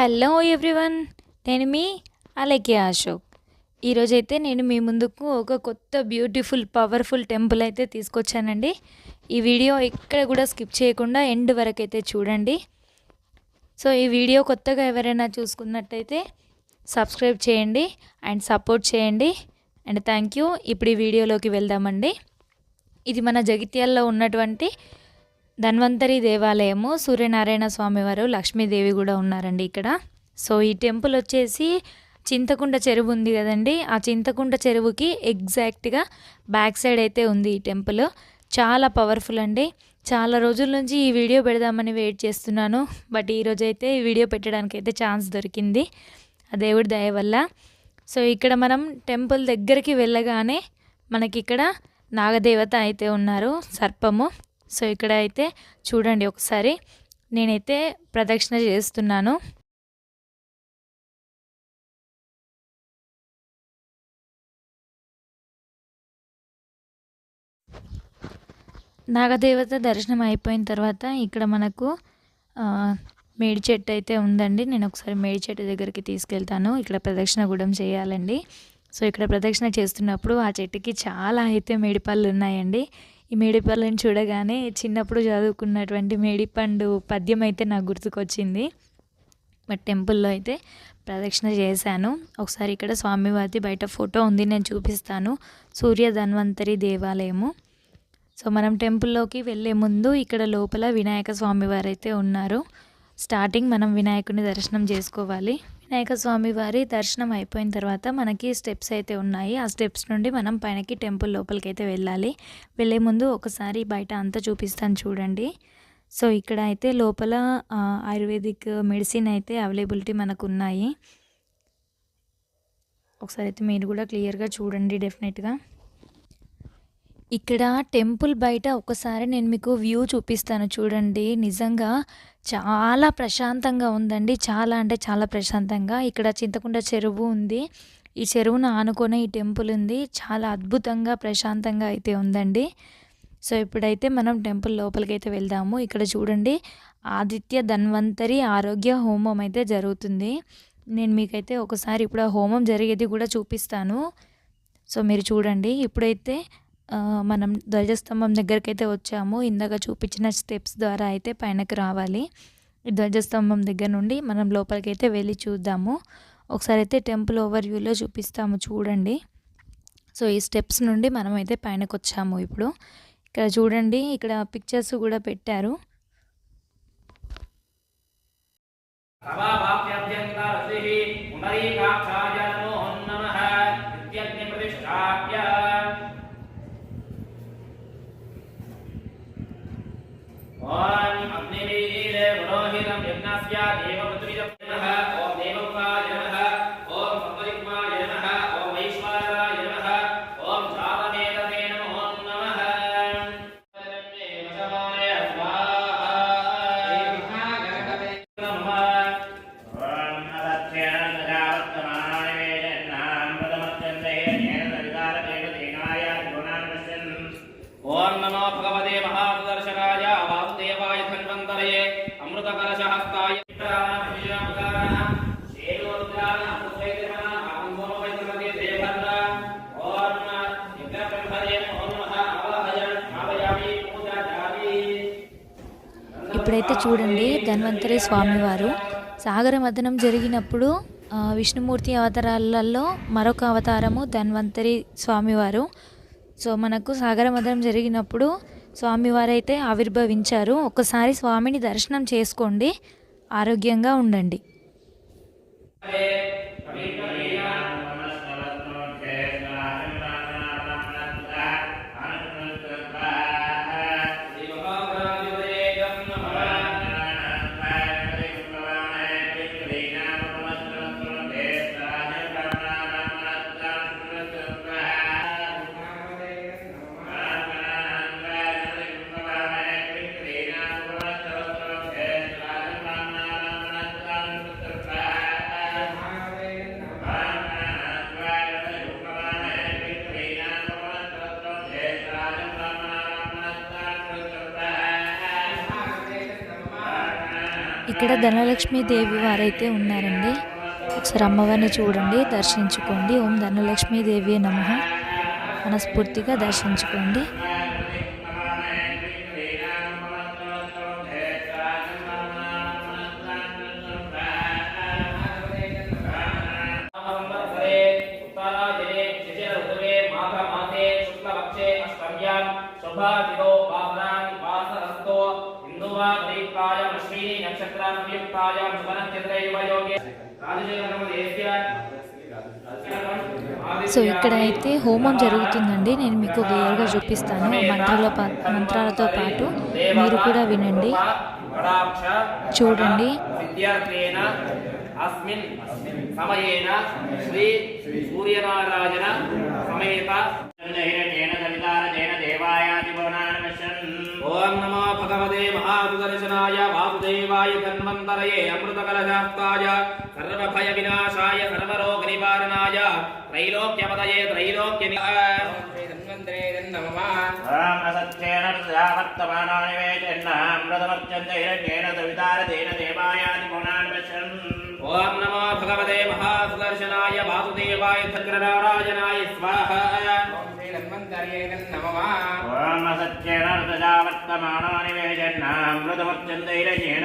Hello everyone నేను మీ అలెకే అశోక్. ఈరోజైతే నేను మీ ముందుకు ఒక కొత్త బ్యూటిఫుల్ పవర్ఫుల్ టెంపుల్ అయితే తీసుకొచ్చానండి. ఈ వీడియో ఎక్కడ కూడా స్కిప్ చేయకుండా ఎండ్ వరకు అయితే చూడండి. సో ఈ వీడియో కొత్తగా ఎవరైనా చూసుకున్నట్టయితే సబ్స్క్రైబ్ చేయండి అండ్ సపోర్ట్ చేయండి. And thank you. ఇప్పుడు ఈ వీడియోలోకి వెళ్దామండి. ఇది మన జగిత్యాల్లో ఉన్నటువంటి ధన్వంతరి దేవాలయము సూర్యనారాయణ స్వామివారు లక్ష్మీదేవి కూడా ఉన్నారండి ఇక్కడ. సో ఈ టెంపుల్ వచ్చేసి చింతకుంట చెరువు ఉంది కదండి. ఆ చింతకుంట చెరువుకి ఎగ్జాక్ట్గా బ్యాక్ సైడ్ అయితే ఉంది ఈ టెంపుల్. చాలా పవర్ఫుల్ అండి. చాలా రోజుల నుంచి ఈ వీడియో పెడదామని వెయిట్ చేస్తున్నాను. బట్ ఈరోజు అయితే ఈ వీడియో పెట్టడానికి అయితే ఛాన్స్ దొరికింది. ఆ దేవుడి దయ వల్ల. సో ఇక్కడ మనం టెంపుల్ దగ్గరికి వెళ్ళగానే మనకి ఇక్కడ నాగదేవత అయితే ఉన్నారు. సర్పము. సో ఇక్కడ అయితే చూడండి ఒకసారి నేనైతే ప్రదక్షిణ చేస్తున్నాను. నాగదేవత దర్శనం అయిపోయిన తర్వాత ఇక్కడ మనకు మేడి చెట్టు అయితే ఉందండి. నేను ఒకసారి మేడి చెట్టు దగ్గరికి తీసుకెళ్తాను. ఇక్కడ ప్రదక్షిణ గుడం చేయాలండి. సో ఇక్కడ ప్రదక్షిణ చేస్తున్నప్పుడు ఆ చెట్టుకి చాలా అయితే మేడిపళ్ళు ఉన్నాయండి. ఈ మేడిపళ్ళని చూడగానే చిన్నప్పుడు చదువుకున్నటువంటి మేడిపండు పద్యం అయితే నాకు గుర్తుకొచ్చింది. బట్ టెంపుల్లో అయితే ప్రదక్షిణ చేశాను. ఒకసారి ఇక్కడ స్వామివారి బయట ఫోటో ఉంది నేను చూపిస్తాను. సూర్య ధన్వంతరి దేవాలయము. సో మనం టెంపుల్లోకి వెళ్ళే ముందు ఇక్కడ లోపల వినాయక స్వామి వారు అయితే ఉన్నారు. స్టార్టింగ్ మనం వినాయకుని దర్శనం చేసుకోవాలి. వినాయక స్వామి వారి దర్శనం అయిపోయిన తర్వాత మనకి స్టెప్స్ అయితే ఉన్నాయి. ఆ స్టెప్స్ నుండి మనం పైనకి టెంపుల్ లోపలికి అయితే వెళ్ళాలి. వెళ్ళే ముందు ఒకసారి బయట అంతా చూపిస్తాను చూడండి. సో ఇక్కడ అయితే లోపల ఆయుర్వేదిక్ మెడిసిన్ అయితే అవైలబిలిటీ మనకు ఉన్నాయి. ఒకసారి అయితే మీరు కూడా క్లియర్గా చూడండి డెఫినెట్గా. ఇక్కడ టెంపుల్ బయట ఒకసారి నేను మీకు వ్యూ చూపిస్తాను చూడండి. నిజంగా చాలా ప్రశాంతంగా ఉందండి. చాలా అంటే చాలా ప్రశాంతంగా. ఇక్కడ చింతకుండ చెరువు ఉంది. ఈ చెరువును ఆనుకొని ఈ టెంపుల్ ఉంది. చాలా అద్భుతంగా ప్రశాంతంగా అయితే ఉందండి. సో ఇప్పుడైతే మనం టెంపుల్ లోపలికి అయితే వెళ్దాము. ఇక్కడ చూడండి ఆదిత్య ధన్వంతరి ఆరోగ్య హోమం అయితే జరుగుతుంది. నేను మీకైతే ఒకసారి ఇప్పుడు ఆ హోమం జరిగేది కూడా చూపిస్తాను. సో మీరు చూడండి. ఇప్పుడైతే మనం ధ్వజస్తంభం దగ్గరికి అయితే వచ్చాము. ఇందాక చూపించిన స్టెప్స్ ద్వారా అయితే పైనకి రావాలి. ఈ ధ్వజస్తంభం దగ్గర నుండి మనం లోపలికి అయితే వెళ్ళి చూద్దాము. ఒకసారి అయితే టెంపుల్ ఓవర్ వ్యూలో చూపిస్తాము చూడండి. సో ఈ స్టెప్స్ నుండి మనం అయితే పైనకి వచ్చాము ఇప్పుడు. ఇక్కడ చూడండి ఇక్కడ పిక్చర్స్ కూడా పెట్టారు. సభాభాప్యభ్యంతరశ్రీ అయితే చూడండి ధన్వంతరి స్వామివారు. సాగర మథనం జరిగినప్పుడు విష్ణుమూర్తి అవతారాలలో మరొక అవతారము ధన్వంతరి స్వామివారు. సో మనకు సాగర మథనం జరిగినప్పుడు స్వామివారైతే ఆవిర్భవించారు. ఒకసారి స్వామిని దర్శనం చేసుకోండి. ఆరోగ్యంగా ఉండండి. ఇక్కడ ధనలక్ష్మి దేవి వారైతే ఉన్నారండి. ఒకసారి అమ్మవారిని చూడండి దర్శించుకోండి. ఓం ధనలక్ష్మి దేవి నమ. మనస్ఫూర్తిగా దర్శించుకోండి. సో ఇక్కడ అయితే హోమం జరుగుతుందండి. నేను మీకు క్లియర్గా చూపిస్తాను. మంత్రాల మంత్రాలతో పాటు మీరు కూడా వినండి. చూడండి. అస్మిన్ సమయేన శ్రీ సూర్యనారాయణ సమేత. ఓం నమో భగవతే మహాసుదర్శనాయ వాసుదేవాయ ధన్వంతరయే అమృతకలశాస్తాయ సర్వభయ వినాశాయ సర్వరోగ నివారణాయ త్రైలోక్యపదయే త్రైలోక్య ధన్వంతరే నమః రామసత్యేన ప్రజావర్తమానాని వేచన్నామృతమర్చంత హిరణ్యేన సవితారతేన దేవాయాది గుణాన్ పశ్యన్ ఓం నమో భగవతే మహాసుదర్శనాయ వాసుదేవాయ చక్రనారాయణాయ స్వాహ రామసత్యేన ప్రజావర్తమానాని వేచన్నామృతమర్చంత హిరణ్యేన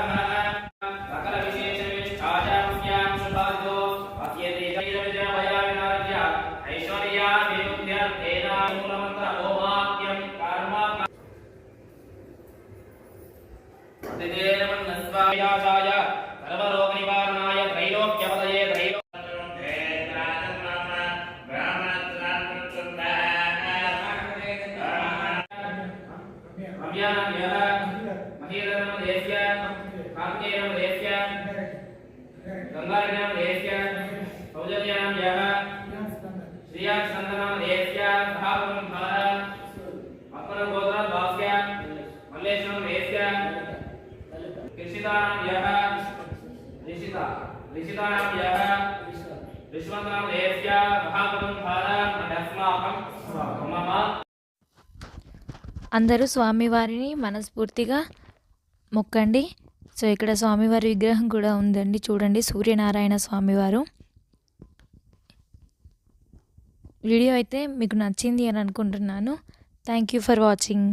सत्यते नमन्नस्वायासाय सर्वरोगनिवारणाय त्रैलोक्यपदये त्रैलो गंगारण्याम देश्य सौजन्याम यः श्रिया चंदनाम देश्य भावम भार अपरम गोत्र भाष्य मल्लेशम देश्य భార ఆత్మనగోత్రద్వాస్య మల్లేశ్వరమదేశ్య కృషితానమ్యః రిషిత రిషితానమ్యః విశ్వంతనమదేశ్య సహాపం భార అస్మాకం మమ అందరూ స్వామివారిని మనస్ఫూర్తిగా మొక్కండి. సో ఇక్కడ స్వామివారి విగ్రహం కూడా ఉందండి. చూడండి సూర్యనారాయణ స్వామివారు. వీడియో అయితే మీకు నచ్చింది అని అనుకుంటున్నాను. Thank you for watching